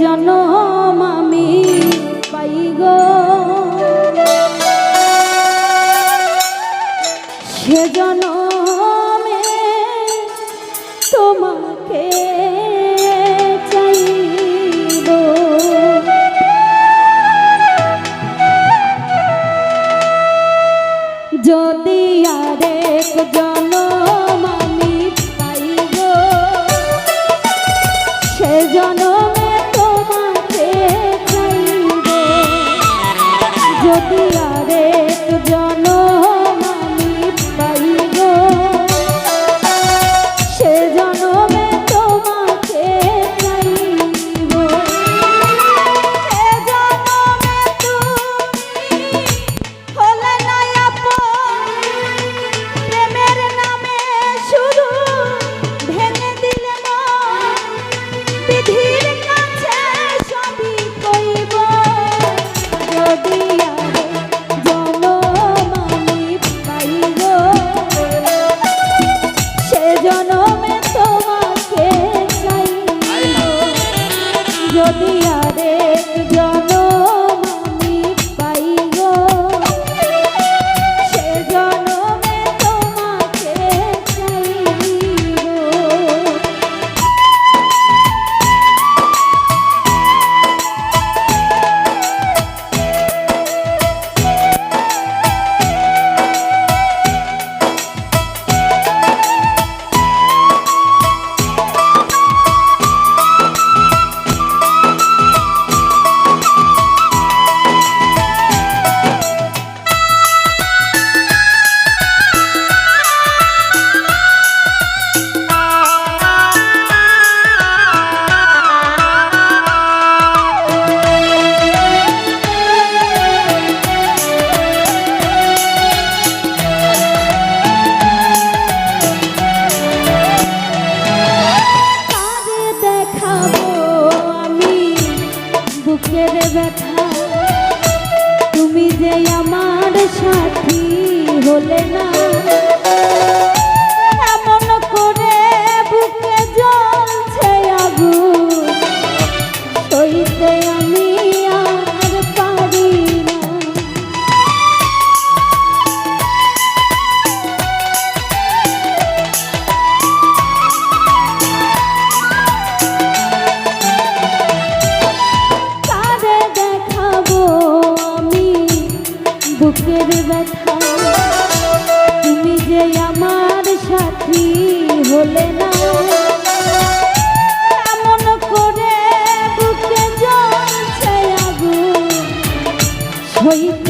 জনম আমি পাই গো। সে জনমে তোমাকে চাইব। যদি আরেক জন wait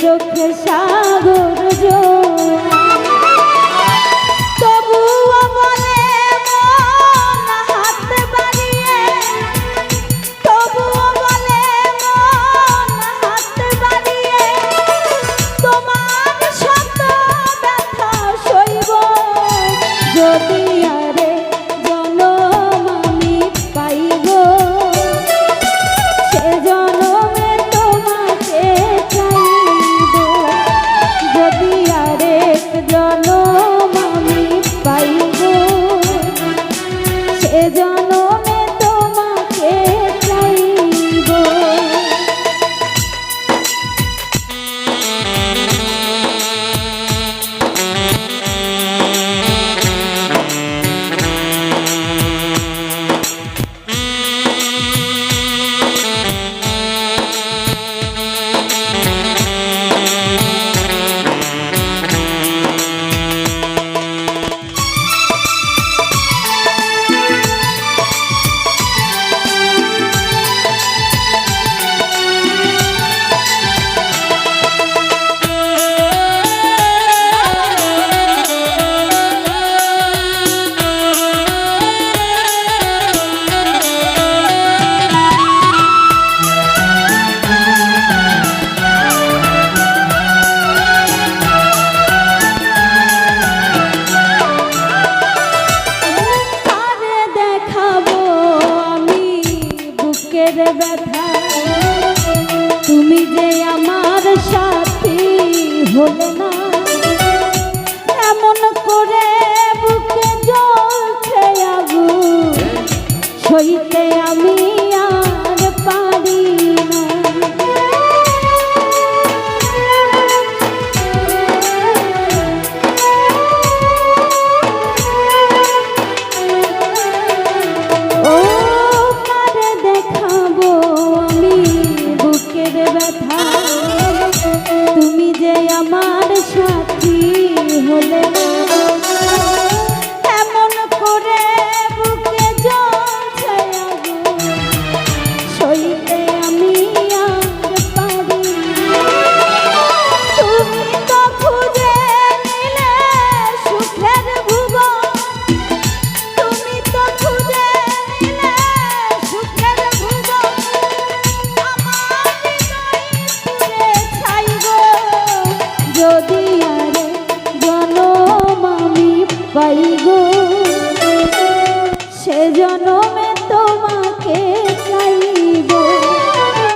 সেই চোখে সাগর এমন